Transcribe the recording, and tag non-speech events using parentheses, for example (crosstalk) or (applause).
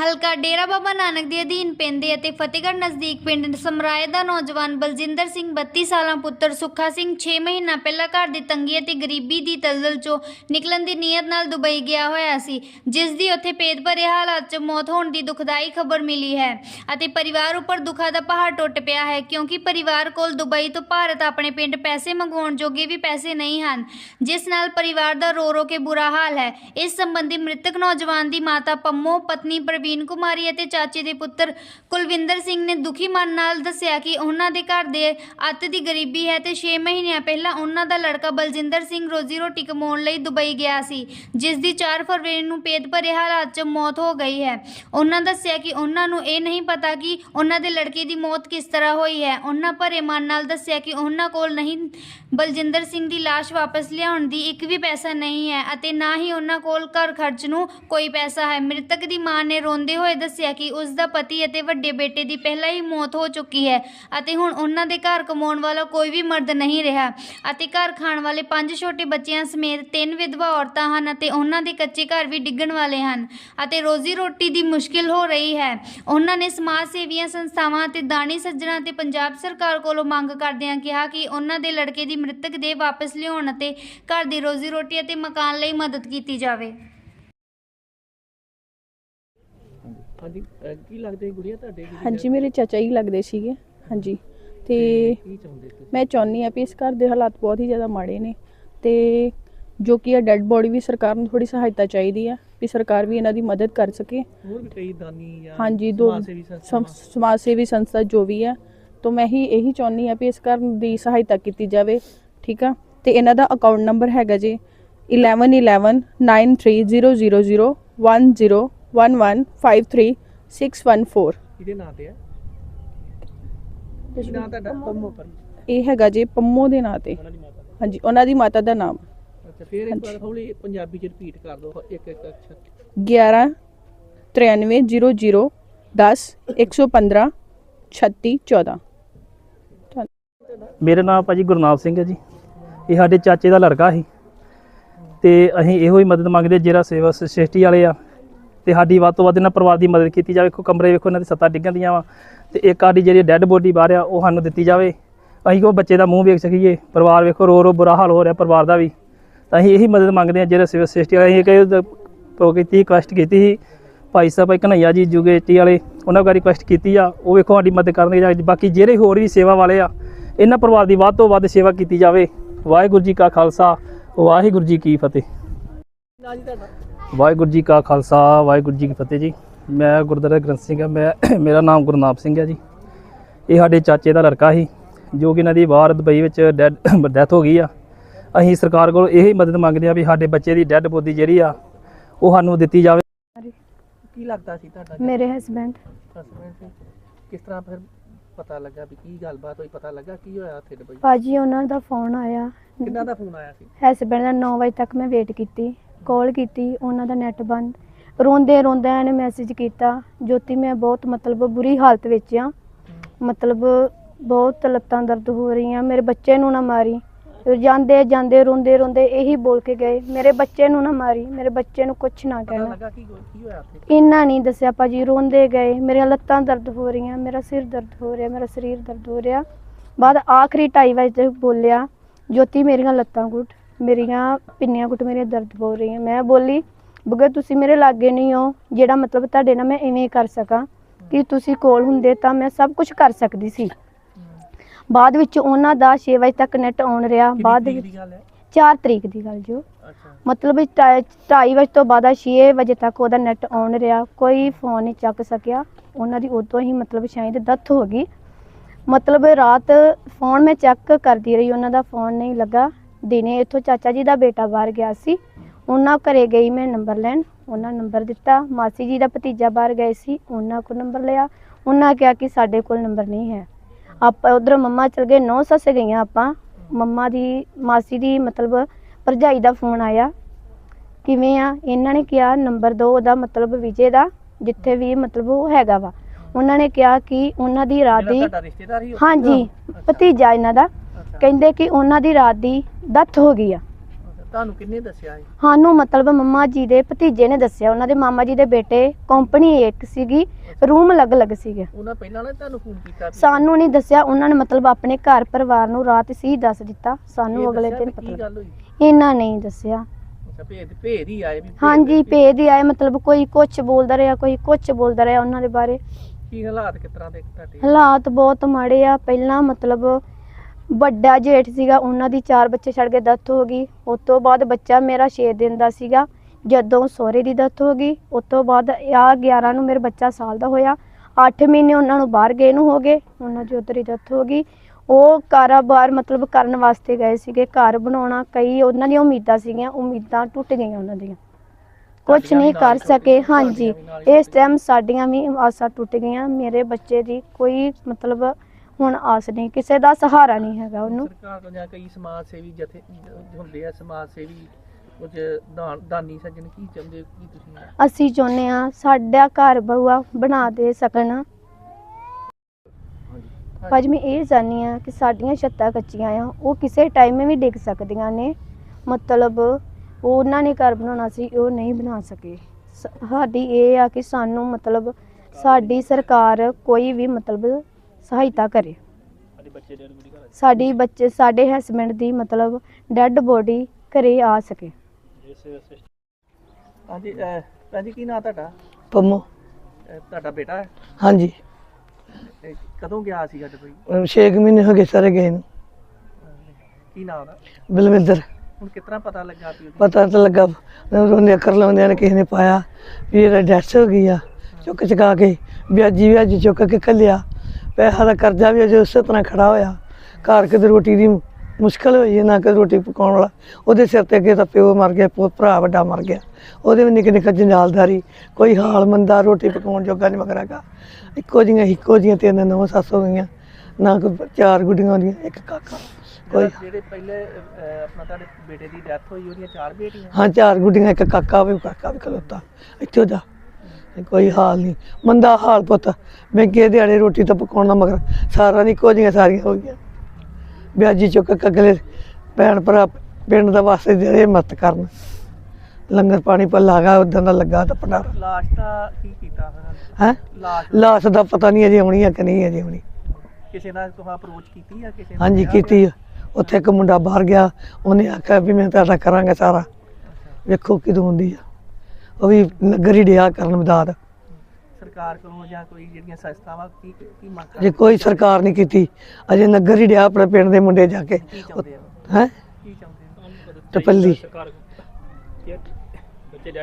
ਹਲਕਾ ਡੇਰਾ ਬਾਬਾ ਨਾਨਕ ਦੇ ਅਧੀਨ ਪੈਂਦੇ ਅਤੇ ਫਤਿਹਗੜ੍ਹ ਨਜ਼ਦੀਕ ਪਿੰਡ ਸਮਰਾਏ ਦਾ ਨੌਜਵਾਨ ਬਲਜਿੰਦਰ ਸਿੰਘ 32 ਸਾਲਾਂ ਪੁੱਤਰ ਸੁੱਖਾ ਸਿੰਘ 6 ਮਹੀਨਾ ਪਹਿਲਾਂ ਘਰ ਦੀ ਤੰਗੀ ਅਤੇ ਗਰੀਬੀ ਦੀ ਤਲਦਲ ਚੋਂ ਨਿਕਲਣ ਦੀ ਨੀਅਤ ਨਾਲ ਦੁਬਈ ਗਿਆ ਹੋਇਆ ਸੀ, ਜਿਸ ਦੀ ਉੱਥੇ ਭੇਦ ਭਰੇ ਹਾਲਾਤ 'ਚ ਮੌਤ ਹੋਣ ਦੀ ਦੁਖਦਾਈ ਖਬਰ ਮਿਲੀ ਹੈ ਅਤੇ ਪਰਿਵਾਰ ਉੱਪਰ ਦੁੱਖਾਂ ਦਾ ਪਹਾੜ ਟੁੱਟ ਪਿਆ ਹੈ, ਕਿਉਂਕਿ ਪਰਿਵਾਰ ਕੋਲ ਦੁਬਈ ਤੋਂ ਭਾਰਤ ਆਪਣੇ ਪਿੰਡ ਪੈਸੇ ਮੰਗਵਾਉਣ ਜੋਗੇ ਵੀ ਪੈਸੇ ਨਹੀਂ ਹਨ, ਜਿਸ ਨਾਲ ਪਰਿਵਾਰ ਦਾ ਰੋ ਰੋ ਕੇ ਬੁਰਾ ਹਾਲ ਹੈ। ਇਸ ਸੰਬੰਧੀ ਮ੍ਰਿਤਕ ਨੌਜਵਾਨ ਦੀ ਮਾਤਾ ਪੰਮੋ, ਪਤਨੀ ਪ੍ਰਵੀਨ ਕੁਮਾਰੀ ਅਤੇ ਚਾਚੇ ਦੇ ਪੁੱਤਰ ਕੁਲਵਿੰਦਰ ਸਿੰਘ ਨੇ ਦੁਖੀ ਮਨ ਨਾਲ ਦੱਸਿਆ ਕਿ ਉਹਨਾਂ ਦੇ ਘਰ ਦੇ ਅੱਤ ਦੀ ਗਰੀਬੀ ਹੈ ਤੇ 6 ਮਹੀਨਿਆਂ ਪਹਿਲਾਂ ਉਹਨਾਂ ਦਾ ਲੜਕਾ ਬਲਜਿੰਦਰ ਸਿੰਘ ਰੋਜ਼ੀ ਰੋਟੀ ਕਮਾਉਣ ਲਈ ਦੁਬਈ ਗਿਆ ਸੀ, ਜਿਸ ਦੀ 4 ਫਰਵਰੀ ਨੂੰ ਪੇਟ ਭਰੇ ਹਾਲਾਤ 'ਚ ਮੌਤ ਹੋ ਗਈ ਹੈ। ਉਹਨਾਂ ਦੱਸਿਆ ਕਿ ਉਹਨਾਂ ਨੂੰ ਇਹ ਨਹੀਂ ਪਤਾ ਕਿ ਉਹਨਾਂ ਦੇ ਲੜਕੇ ਦੀ ਮੌਤ ਕਿਸ ਤਰ੍ਹਾਂ ਹੋਈ ਹੈ। ਉਹਨਾਂ ਭਰੇ ਮਨ ਨਾਲ ਦੱਸਿਆ ਕਿ ਉਹਨਾਂ ਕੋਲ ਨਹੀਂ ਬਲਜਿੰਦਰ ਸਿੰਘ ਦੀ ਲਾਸ਼ ਵਾਪਸ ਲਿਆਉਣ ਦੀ ਇੱਕ ਵੀ ਪੈਸਾ ਨਹੀਂ ਹੈ ਅਤੇ ਨਾ ਹੀ ਉਹਨਾਂ ਕੋਲ ਘਰ ਖਰਚ ਨੂੰ ਕੋਈ ਪੈਸਾ ਹੈ। ਮ੍ਰਿਤਕ ਦੀ ਮਾਂ ਨੇ ਰੋਂਦੇ ਹੋਏ ਦੱਸਿਆ ਕਿ ਉਸ ਦਾ ਪਤੀ ਅਤੇ ਵੱਡੇ ਬੇਟੇ ਦੀ ਪਹਿਲਾਂ ਹੀ ਮੌਤ ਹੋ ਚੁੱਕੀ ਹੈ ਅਤੇ ਹੁਣ ਉਹਨਾਂ ਦੇ ਘਰ ਕਮਾਉਣ ਵਾਲਾ ਕੋਈ ਵੀ ਮਰਦ ਨਹੀਂ ਰਿਹਾ ਅਤੇ ਘਰ ਖਾਣ ਵਾਲੇ ਪੰਜ ਛੋਟੇ ਬੱਚਿਆਂ ਸਮੇਤ ਤਿੰਨ ਵਿਧਵਾ ਔਰਤਾਂ ਹਨ ਅਤੇ ਉਹਨਾਂ ਦੇ ਕੱਚੇ ਘਰ ਵੀ ਡਿੱਗਣ ਵਾਲੇ ਹਨ ਅਤੇ ਰੋਜ਼ੀ ਰੋਟੀ ਦੀ ਮੁਸ਼ਕਿਲ ਹੋ ਰਹੀ ਹੈ। ਉਹਨਾਂ ਨੇ ਸਮਾਜ ਸੇਵੀਆਂ ਸੰਸਥਾਵਾਂ ਅਤੇ ਦਾਨੀ ਸੱਜਣਾਂ ਅਤੇ ਪੰਜਾਬ ਸਰਕਾਰ ਕੋਲੋਂ ਮੰਗ ਕਰਦਿਆਂ ਕਿਹਾ ਕਿ ਉਹਨਾਂ ਦੇ ਲੜਕੇ ਦੀ ਮ੍ਰਿਤਕ ਦੇ ਵਾਪਸ ਲਿਆਉਣ ਅਤੇ ਘਰ ਦੀ ਰੋਜ਼ੀ ਰੋਟੀ ਅਤੇ ਮਕਾਨ ਲਈ ਮਦਦ ਕੀਤੀ ਜਾਵੇ। ਹਾਂਜੀ ਅਹ ਕੀ ਲੱਗਦਾ ਹੈ ਗੁੜੀਆ ਤੁਹਾਡੇ? ਕੀ ਹਾਂਜੀ ਮੇਰੇ ਚਾਚਾ ਹੀ ਲੱਗਦੇ ਸੀਗੇ ਹਾਂਜੀ। ਤੇ ਕੀ ਚਾਹੁੰਦੇ ਤੁਸੀਂ ਮੈਂ ਚਾਹੁੰਦੀ ਆ ਵੀ ਇਸ ਘਰ ਦੇ ਹਾਲਾਤ ਬਹੁਤ ਹੀ ਜ਼ਿਆਦਾ ਮਾੜੇ ਨੇ ਤੇ ਜੋ ਕਿ ਇਹ ਡੈੱਡ ਬੋਡੀ ਵੀ ਸਰਕਾਰ ਨੂੰ ਥੋੜੀ ਸਹਾਇਤਾ ਚਾਹੀਦੀ ਆ ਵੀ ਸਰਕਾਰ ਵੀ ਇਹਨਾਂ ਦੀ ਮਦਦ ਕਰ ਸਕੇ। ਹੋਰ ਵੀ ਕਈ ਦਾਨੀ ਜਾਂ ਹਾਂਜੀ ਦੋ ਸਮਾਜ ਸੇਵੀ ਸਮ- ਸੰਸਥਾਵਾਂ ਸਮਾਜ ਸੇਵੀ ਸੰਸਥਾ ਜੋ ਵੀ ਆ ਤਾਂ ਮੈਂ ਹੀ ਇਹੀ ਚਾਹੁੰਦੀ ਆ ਵੀ ਇਸ ਘਰ ਦੀ ਸਹਾਇਤਾ ਕੀਤੀ ਜਾਵੇ ਠੀਕ ਆ? ਤੇ ਇਹਨਾਂ ਦਾ ਅਕਾਊਂਟ ਨੰਬਰ ਹੈਗਾ ਜੀ 111193001011536114 ਕਿਹਦੇ ਨਾਂ ਤੇ ਹੈ ਕੀ ਨਾਂ ਤੁਹਾਡਾ? ਪੰਮੋ ਪਰ। ਇਹ ਹੈਗਾ ਜੀ ਪੰਮੋ ਦੇ ਨਾਂ ਤੇ। ਉਹਨਾਂ ਦੀ ਮਾਤਾ ਦਾ। ਹਾਂਜੀ ਉਹਨਾਂ ਦੀ ਮਾਤਾ ਦਾ ਨਾਮ। ਅੱਛਾ ਫਿਰ ਇੱਕ ਵਾਰ ਹੌਲੀ ਪੰਜਾਬੀ ਚ ਰਿਪੀਟ ਕਰ ਦਿਓ। ਇੱਕ ਇੱਕ ਅੱਛਾ। 11 93 00 10 115 36 14 ਮੇਰਾ ਨਾਮ ਭਾਜੀ ਗੁਰਨਾਮ ਸਿੰਘ ਹੈ ਜੀ। ਇਹ ਸਾਡੇ ਚਾਚੇ ਦਾ ਲੜਕਾ ਸੀ। ਤੇ ਅਸੀਂ ਇਹੋ ਹੀ ਮਦਦ ਮੰਗਦੇ ਜਿਹੜਾ ਸੇਵਾ ਸ੍ਰਿਸ਼ਟੀ ਵਾਲੇ ਆ। ਤੇ ਸਾਡੀ ਵੱਧ ਤੋਂ ਵੱਧ ਇਹਨਾਂ ਪਰਿਵਾਰ ਦੀ ਮਦਦ ਕੀਤੀ ਜਾਵੇ। ਵੇਖੋ, ਕਮਰੇ ਵੇਖੋ, ਇਹਨਾਂ ਦੀ ਸੱਤਾਂ ਡਿੱਗਣ ਦੀਆਂ ਵਾ। ਤੇ ਇੱਕ ਸਾਡੀ ਜਿਹੜੀ ਡੈੱਡ ਬੋਡੀ ਬਾਹਰ ਆ, ਉਹ ਸਾਨੂੰ ਦਿੱਤੀ ਜਾਵੇ। ਅਸੀਂ ਕੋ ਬੱਚੇ ਦਾ ਮੂੰਹ ਵੇਖ ਸਕੀਏ? ਪਰਿਵਾਰ ਵੇਖੋ ਰੋ ਰੋ ਬੁਰਾ ਹਾਲ ਹੋ ਰਿਹਾ ਪਰਿਵਾਰ ਦਾ ਵੀ। ਤਾਂ ਅਸੀਂ ਇਹੀ ਮਦਦ ਮੰਗਦੇ ਹਾਂ ਜਿਹੜੇ ਸਿਵਲ ਸ੍ਰਿਸ਼ਟੀ ਵਾਲੇ। ਅਸੀਂ ਕਿ ਪ੍ਰੋ ਕੀਤੀ ਰਿਕੁਐਸਟ ਕੀਤੀ ਸੀ, ਭਾਈ ਸਾਹਿਬ ਭਾਈ ਕਨਈਆ ਜੀ ਜੁਗੇਟੀ ਵਾਲੇ, ਉਹਨਾਂ ਕੋਲ ਰਿਕੁਐਸਟ ਕੀਤੀ ਆ। ਉਹ ਵੇਖੋ ਸਾਡੀ ਮਦਦ ਕਰਨਗੇ ਜਾਂ ਬਾਕੀ ਜਿਹੜੇ ਹੋਰ ਵੀ ਸੇਵਾ ਵਾਲੇ ਆ, ਇਹਨਾਂ ਪਰਿਵਾਰ ਦੀ ਵੱਧ ਤੋਂ ਵੱਧ ਸੇਵਾ ਕੀਤੀ ਜਾਵੇ। ਵਾਹਿਗੁਰੂ ਜੀ ਕਾ ਖਾਲਸਾ, ਵਾਹਿਗੁਰੂ ਜੀ ਕੀ ਫਤਿਹ। ਵਾਹਿਗੁਰੂ ਜੀ ਕਾ ਖਾਲਸਾ ਵਾਹਿਗੁਰੂ ਜੀ ਕੀ ਫਤਿਹ ਜੀ। ਮੈਂ ਗੁਰਦੁਆਰਾ ਗ੍ਰੰਥ ਸਿੰਘ ਹਾਂ ਮੈਂ (coughs) ਮੇਰਾ ਨਾਮ ਗੁਰਨਾਮ ਸਿੰਘ ਹੈ ਜੀ। ਇਹ ਸਾਡੇ ਚਾਚੇ ਦਾ ਲੜਕਾ ਸੀ ਜੋ ਕਿ ਇਹਨਾਂ ਦੀ ਬਾਹਰ ਦੁਬਈ ਵਿੱਚ ਡੈਡ (coughs) ਡੈਥ ਹੋ ਗਈ ਆ। ਅਸੀਂ ਸਰਕਾਰ ਕੋਲ ਇਹ ਮਦਦ ਮੰਗਦੇ ਆ ਵੀ ਸਾਡੇ ਬੱਚੇ ਦੀ ਡੈਡ ਬੋਡੀ ਜਿਹੜੀ ਆ ਉਹ ਸਾਨੂੰ ਦਿੱਤੀ ਜਾਵੇ। ਕੀ ਲੱਗਦਾ ਸੀ ਤੁਹਾਡਾ ਜੀ? ਮੇਰੇ ਹਸਬੰਡ? ਕਿਸ ਤਰ੍ਹਾਂ ਫਿਰ ਪਤਾ ਲੱਗਾ ਵੀ ਕੀ ਗੱਲਬਾਤ ਹੋਈ ਪਤਾ ਲੱਗਾ ਕੀ ਹੋਇਆ ਉੱਥੇ ਦੁਬਈ? ਭਾਜੀ ਉਹਨਾਂ ਦਾ ਫੋਨ ਆਇਆ। ਕਿੰਨਾ ਦਾ ਫੋਨ ਆਇਆ ਸੀ? ਹਸਬੰਡ ਦਾ 9 ਵਜੇ ਤੱਕ ਮੈਂ ਵੇਟ ਕੀਤੀ। ਕਾਲ ਕੀਤੀ ਉਹਨਾਂ ਦਾ ਨੈਟ ਬੰਦ। ਰੋਂਦੇ ਰੋਂਦਿਆਂ ਨੇ ਮੈਸੇਜ ਕੀਤਾ ਜੋਤੀ ਮੈਂ ਬਹੁਤ ਮਤਲਬ ਬੁਰੀ ਹਾਲਤ ਵਿੱਚ ਆ। ਮਤਲਬ ਬਹੁਤ ਲੱਤਾਂ ਦਰਦ ਹੋ ਰਹੀਆਂ ਮੇਰੇ ਬੱਚੇ ਨੂੰ ਨਾ ਮਾਰੀ। ਜਾਂਦੇ ਜਾਂਦੇ ਰੋਂਦੇ ਰੋਂਦੇ ਇਹੀ ਬੋਲ ਕੇ ਗਏ ਮੇਰੇ ਬੱਚੇ ਨੂੰ ਨਾ ਮਾਰੀ ਮੇਰੇ ਬੱਚੇ ਨੂੰ ਕੁਝ ਨਾ ਕਹਿਣਾ। ਇੰਨਾ ਨਹੀਂ ਦੱਸਿਆ ਭਾਜੀ ਰੋਂਦੇ ਗਏ ਮੇਰੀਆਂ ਲੱਤਾਂ ਦਰਦ ਹੋ ਰਹੀਆਂ ਮੇਰਾ ਸਿਰ ਦਰਦ ਹੋ ਰਿਹਾ ਮੇਰਾ ਸਰੀਰ ਦਰਦ ਹੋ ਰਿਹਾ। ਬਾਅਦ ਆਖਰੀ 2:30 ਵਜੇ ਬੋਲਿਆ ਜੋਤੀ ਮੇਰੀਆਂ ਲੱਤਾਂ ਘੁੱਟ ਮੇਰੀਆਂ ਪਿੰਨੀਆਂ ਘੁੱਟ ਮੇਰੀਆਂ ਦਰਦ ਹੋ। ਰਹੀਆਂ ਮੈਂ ਬੋਲੀ ਬਗਰ ਤੁਸੀਂ ਮੇਰੇ ਲਾਗੇ ਨਹੀਂ ਹੋ ਜਿਹੜਾ ਮਤਲਬ ਤੁਹਾਡੇ ਨਾਲ ਮੈਂ ਇਵੇਂ ਕਰ ਸਕਾਂ ਕਿ ਤੁਸੀਂ ਕੋਲ ਹੁੰਦੇ ਤਾਂ ਮੈਂ ਸਭ ਕੁਝ ਕਰ ਸਕਦੀ ਸੀ। ਬਾਅਦ ਵਿੱਚ ਉਹਨਾਂ ਦਾ 6 ਵਜੇ ਤੱਕ ਨੈਟ ਆਨ ਰਿਹਾ। ਬਾਅਦ ਵਿੱਚ ਦੀ ਗੱਲ ਹੈ? 4 ਤਰੀਕ ਦੀ ਗੱਲ ਜੋ ਮਤਲਬ 2:30 ਵਜੇ ਤੋਂ ਬਾਅਦ 6 ਵਜੇ ਤੱਕ ਉਹਦਾ ਨੈਟ ਆਨ ਰਿਹਾ। ਕੋਈ ਫੋਨ ਨਹੀਂ ਚੱਕ ਸਕਿਆ। ਉਹਨਾਂ ਦੀ ਉਦੋਂ ਹੀ ਮਤਲਬ ਸ਼ਾਇਦ ਡੈਥ ਹੋ ਗਈ। ਮਤਲਬ ਰਾਤ ਫੋਨ ਮੈਂ ਚੈੱਕ ਕਰਦੀ ਰਹੀ ਉਹਨਾਂ ਦਾ ਫੋਨ ਨਹੀਂ ਲੱਗਾ। ਦਿਨੇ ਇੱਥੋਂ ਚਾਚਾ ਜੀ ਦਾ ਬੇਟਾ ਬਾਹਰ ਗਿਆ ਸੀ। ਉਹਨਾਂ ਘਰੇ ਗਈ ਮੈਂ ਨੰਬਰ ਲੈਣ। ਉਹਨਾਂ ਨੰਬਰ ਦਿੱਤਾ। ਮਾਸੀ ਜੀ ਦਾ ਭਤੀਜਾ ਬਾਹਰ ਗਏ ਸੀ। ਉਹਨਾਂ ਕੋਲ ਨੰਬਰ ਲਿਆ। ਉਹਨਾਂ ਕਿਹਾ ਕਿ ਸਾਡੇ ਕੋਲ ਨੰਬਰ ਨਹੀਂ ਹੈ। ਆਪਾਂ ਉਧਰ ਮੰਮਾ ਚਲ ਗਏ। ਨੌ ਸੱਸ ਗਈਆਂ ਆਪਾਂ। ਮੰਮਾ ਦੀ ਮਾਸੀ ਦੀ ਮਤਲਬ ਭਰਜਾਈ ਦਾ ਫੋਨ ਆਇਆ। ਕਿਵੇਂ ਆ? ਇਹਨਾਂ ਨੇ ਕਿਹਾ ਨੰਬਰ ਦੋ ਉਹਦਾ ਮਤਲਬ ਵਿਜੇ ਦਾ ਜਿੱਥੇ ਵੀ ਮਤਲਬ ਉਹ ਹੈਗਾ ਵਾ। ਉਹਨਾਂ ਨੇ ਕਿਹਾ ਕਿ ਉਹਨਾਂ ਦੀ ਰਾਤ ਦੀ? ਹਾਂਜੀ। ਭਤੀਜਾ ਇਹਨਾਂ ਦਾ। ਕਹਿੰਦੇ ਕਿ ਉਹਨਾਂ ਦੀ ਰਾਤ ਦੀ ਡੈਥ ਹੋ ਗਈ ਆ। ਤੁਹਾਨੂੰ ਕਿੰਨੇ ਦੱਸਿਆ ਇਹ? ਸਾਨੂੰ ਮਤਲਬ ਮੰਮਾ ਜੀ ਦੇ ਭਤੀਜੇ ਨੇ ਦੱਸਿਆ ਉਹਨਾਂ ਦੇ ਮਾਮਾ ਜੀ ਦੇ ਬੇਟੇ ਕੰਪਨੀ ਇੱਕ ਸੀਗੀ ਰੂਮ ਅਲੱਗ-ਅਲੱਗ ਸੀਗੇ। ਉਹਨਾਂ ਪਹਿਲਾਂ ਨੇ ਤੁਹਾਨੂੰ ਫੋਨ ਕੀਤਾ ਵੀ ਸਾਨੂੰ ਨਹੀਂ ਦੱਸਿਆ ਉਹਨਾਂ ਨੇ ਮਤਲਬ ਆਪਣੇ ਘਰ ਪਰਿਵਾਰ ਨੂੰ ਰਾਤ ਸੀ ਦੱਸ ਦਿੱਤਾ ਸਾਨੂੰ ਅਗਲੇ ਦੱਸਿਆ ਦਿਨ ਵੀ ਪਤਾ ਕੀ ਲੱਗਾ ਗੱਲ ਹੋਈ? ਇਹਨਾਂ ਨਹੀਂ ਦੱਸਿਆ। ਅੱਛਾ ਭੇਦ ਭੇਦ ਹੀ ਆਏ ਵੀ ਭੇਦ- ਹਾਂਜੀ ਭੇਦ ਹੀ ਆਏ ਮਤਲਬ ਕੋਈ ਕੁਝ ਬੋਲਦਾ ਰਿਹਾ ਕੋਈ ਕੁਝ ਬੋਲਦਾ ਰਿਹਾ ਉਹਨਾਂ ਦੇ ਬਾਰੇ। ਕੀ ਹਾਲਾਤ ਕਿਸ ਤਰ੍ਹਾਂ ਦੇ ਤੁਹਾਡੇ? ਹਾਲਾਤ ਬਹੁਤ ਮਾੜੇ ਆ ਪਹਿਲਾਂ ਮਤਲਬ ਵੱਡਾ ਜੇਠ ਸੀਗਾ ਉਹਨਾਂ ਦੀ ਚਾਰ ਬੱਚੇ ਛੱਡ ਕੇ ਡੈਥ ਹੋ ਗਈ। ਉਸ ਤੋਂ ਬਾਅਦ ਬੱਚਾ ਮੇਰਾ 6 ਦਿਨ ਦਾ ਸੀਗਾ। ਜਦੋਂ ਸਹੁਰੇ ਦੀ ਡੈਥ ਹੋ ਗਈ ਉਸ ਤੋਂ ਬਾਅਦ ਆ 11 ਨੂੰ ਮੇਰਾ ਬੱਚਾ ਸਾਲ ਦਾ ਹੋਇਆ। 8 ਮਹੀਨੇ ਉਹਨਾਂ ਨੂੰ ਬਾਹਰ ਗਏ ਨੂੰ ਹੋ ਗਏ ਉਹਨਾਂ ਦੀ ਉੱਧਰ ਹੀ ਡੈਥ ਹੋ ਗਈ। ਉਹ ਕਾਰੋਬਾਰ ਮਤਲਬ ਕਰਨ ਵਾਸਤੇ ਗਏ ਸੀਗੇ ਘਰ ਬਣਾਉਣਾ ਕਈ ਉਹਨਾਂ ਦੀਆਂ ਉਮੀਦਾਂ ਸੀਗੀਆਂ ਉਮੀਦਾਂ ਟੁੱਟ ਗਈਆਂ ਉਹਨਾਂ ਦੀਆਂ। ਕੁਝ ਨਹੀਂ ਕਰ ਸਕੇ ਹਾਂਜੀ। ਇਸ ਟਾਈਮ ਸਾਡੀਆਂ ਵੀ ਆਸਾਂ ਟੁੱਟ ਗਈਆਂ ਮੇਰੇ ਬੱਚੇ ਦੀ ਕੋਈ ਮਤਲਬ ਹੁਣ ਆਸ ਨਹੀਂ ਕਿਸੇ ਦਾ ਸਹਾਰਾ ਨਹੀਂ ਹੈਗਾ ਉਹਨੂੰ। ਸਰਕਾਰ ਤੋਂ ਜਾਂ ਕਈ ਸਮਾਜ ਸੇਵੀ ਜਥੇ ਹੁੰਦੇ ਆ ਸਮਾਜ ਸੇਵੀ ਕੁਝ ਦਾਨ- ਦਾਨੀ ਸੱਜਣ ਕੀ ਚਾਹੁੰਦੇ ਹੋ ਕੀ ਤੁਸੀਂ? ਅਸੀਂ ਚਾਹੁੰਦੇ ਆ ਸਾਡਾ ਘਰ ਬਹੂਆ ਬਣਾ ਦੇ ਸਕਣ। ਭਾਜੀ ਮੈਂ ਇਹ ਚਾਹੁੰਦੀ ਆ ਕਿ ਸਾਡੀਆਂ ਛੱਤਾਂ ਕੱਚੀਆਂ ਆ ਉਹ ਕਿਸੇ ਟਾਈਮ ਵੀ ਡਿੱਗ ਸਕਦੀਆਂ ਨੇ। ਮਤਲਬ ਉਹ ਉਹਨਾਂ ਨੇ ਘਰ ਬਣਾਉਣਾ ਸੀ ਉਹ ਨਹੀਂ ਬਣਾ ਸਕੇ। ਸ- ਸਾਡੀ ਇਹ ਆ ਕਿ ਸਾਨੂੰ ਮਤਲਬ ਸਾਡੀ ਸਰਕਾਰ ਕੋਈ ਵੀ ਮਤਲਬ ਸਹਾਇਤਾ ਕਰੇ। ਸਾਡੇ ਬੱਚੇ ਘਰ ਸਾਡੀ ਬੱਚੇ ਸਾਡੇ ਹਸਬੰਡ ਦੀ ਮਤਲਬ ਡੈੱਡ ਬੋਡੀ ਘਰੇ ਆ ਸਕੇ। ਹਾਂਜੀ ਅਹ, ਭੈਣ ਜੀ ਕੀ ਨਾਂ ਤੁਹਾਡਾ? ਪੰਮੋ। ਅਹ, ਤੁਹਾਡਾ ਬੇਟਾ ਹੈ? ਹਾਂਜੀ। ਇਹ ਕਦੋਂ ਗਿਆ ਸੀਗਾ ਦੁਬਈ 6 ਮਹੀਨੇ ਹੋ ਗਏ ਸਾਰੇ ਗਏ ਨੂੰ। ਕੀ ਨਾਂ ਉਹਦਾ? ਬਲਵਿੰਦਰ। ਹੁਣ ਤਰ੍ਹਾਂ ਪਤਾ ਲੱਗਾ ਵੀ ਉਹਦੀ? ਪਤਾ ਤਾਂ ਲੱਗਾ ਉਹਨੇ ਅੱਖਰ ਲਾਉਂਦਿਆਂ ਨੇ ਕਿਸੇ ਨੇ ਪਾਇਆ ਵੀ ਇਹਦਾ ਡੈਥ ਹੋ ਗਈ ਆ ਚੁੱਕ ਚੁਕਾ ਕੇ ਵਿਆਜੀ ਵਿਆਜੀ ਚੁੱਕ ਕੇ ਕੱਲਿਆ। ਪੈਸਾ ਦਾ ਕਰਜ਼ਾ ਵੀ ਅਜੇ ਉਸੇ ਤਰ੍ਹਾਂ ਖੜਾ ਹੋਇਆ। ਘਰ ਕਿਤੇ ਰੋਟੀ ਦੀ ਮੁਸ਼ਕਲ ਹੋਈ ਹੈ ਨਾ ਕਿ ਰੋਟੀ ਪਕਾਉਣ ਵਾਲਾ। ਉਹਦੇ ਸਿਰ ਤੇ ਅੱਗੇ ਤਾਂ ਪਿਓ ਮਰ ਗਿਆ ਪੁੱਤ ਭਰਾ ਵੱਡਾ ਮਰ ਗਿਆ। ਉਹਦੇ ਵੀ ਨਿੱਕੇ ਨਿੱਕੇ ਜੰਜਾਲਦਾਰੀ। ਕੋਈ ਹਾਲ ਮੰਦਾ ਰੋਟੀ ਪਕਾਉਣ ਜੋਗਾ ਨਹੀਂ ਮਗਰਾਗਾ ਇੱਕੋ ਜੀਆਂ ਇੱਕੋ ਜੀਆਂ ਤਿੰਨ ਨੌ ਸੱਸ ਹੋ ਗਈਆਂ। ਨਾ ਕੋਈ ਚਾਰ ਗੁੱਡੀਆਂ ਹੁੰਦੀਆਂ ਇੱਕ ਕਾਕਾ। ਕੋਈ ਜਿਹੜਾ- ਪਹਿਲੇ ਆਪਣਾ ਤੁਹਾਡੇ ਬੇਟੇ ਦੀ ਡੈਥ ਹੋਈ ਉਹਦੀਆਂ ਚਾਰ ਬੇਟੀਆਂ? ਹਾਂ ਚਾਰ ਗੁੱਡੀਆਂ ਇੱਕ ਕਾਕਾ ਵੀ ਕਾਕਾ ਵੀ ਖਲੋਤਾ। ਇੱਥੇ ਜਾ। ਕੋਈ ਹਾਲ ਨਹੀਂ। ਮੰਦਾ ਹਾਲ ਪੁੱਤ। ਮੈਂ ਕਿ ਦਿਹਾੜੇ ਰੋਟੀ ਤਾਂ ਪਕਾਉਣਾ ਮਗਰ ਸਾਰਾ ਨਹੀਂ ਕੋਝੀਆਂ ਸਾਰੀਆਂ ਹੋ ਗਈਆਂ। ਵਿਆਜੀ ਚੁੱਕ ਕੇ ਅਗਲੇ ਭੈਣ ਭਰਾ ਪਿੰਡ ਦਾ ਵਾਸਤੇ ਜਿਹੜੇ ਮਤ ਕਰਨ। ਲੰਗਰ ਪਾਣੀ ਪਰ ਲਾਗਾ ਉਦਾਂ ਦਾ ਲੱਗਾ ਤਾਂ ਭੰਡਾਰਾ। ਲਾਸ਼ ਦਾ ਕੀ ਕੀਤਾ? ਹੈ? ਲਾਸ਼ ਦਾ? ਪਤਾ ਨਹੀਂ ਅਜੇ ਆਉਣੀ ਆ ਕਿ ਨਹੀਂ ਅਜੇ ਆਉਣੀ। ਕਿਸੇ ਨਾਲ ਤੁਹਾਂ ਅਪਰੋਚ ਕੀਤੀ ਆ? ਕਿਸੇ ਹਾਂਜੀ ਕਿਹਾ ਕੀਤੀ ਆ। ਉੱਥੇ ਇੱਕ ਮੁੰਡਾ ਬਾਹਰ ਗਿਆ। ਉਹਨੇ ਆਖਿਆ ਵੀ ਮੈਂ ਤੁਹਾਡਾ ਕਰਾਂਗਾ ਸਾਰਾ। ਵੇਖੋ ਕਿਦੋਂ ਹੁੰਦੀ ਆ। ਉਹ ਵੀ ਨਗਰ ਹੀ ਡਿਆ ਕਰਨ ਮਦਦ। ਸਰਕਾਰ ਕੋਲੋਂ ਜਾਂ ਕੋਈ ਜਿਹੜੀਆਂ ਸੰਸਥਾਵਾਂ ਕੀ ਕੀ ਮੰਗ ਅਜੇ ਕੋਈ ਸਰਕਾਰ ਨਹੀਂ ਕੀਤੀ ਅਜੇ ਨਗਰ ਹੀ ਡਿਆ ਆਪਣੇ ਪਿੰਡ ਦੇ ਮੁੰਡੇ ਜਾ ਕੇ। ਕੀ ਚਾਹੁੰਦੇ ਆ ਹੈ? ਕੀ ਚਾਹੁੰਦੇ ਆ ਟਪੱਲੀ। ਸਰਕਾਰ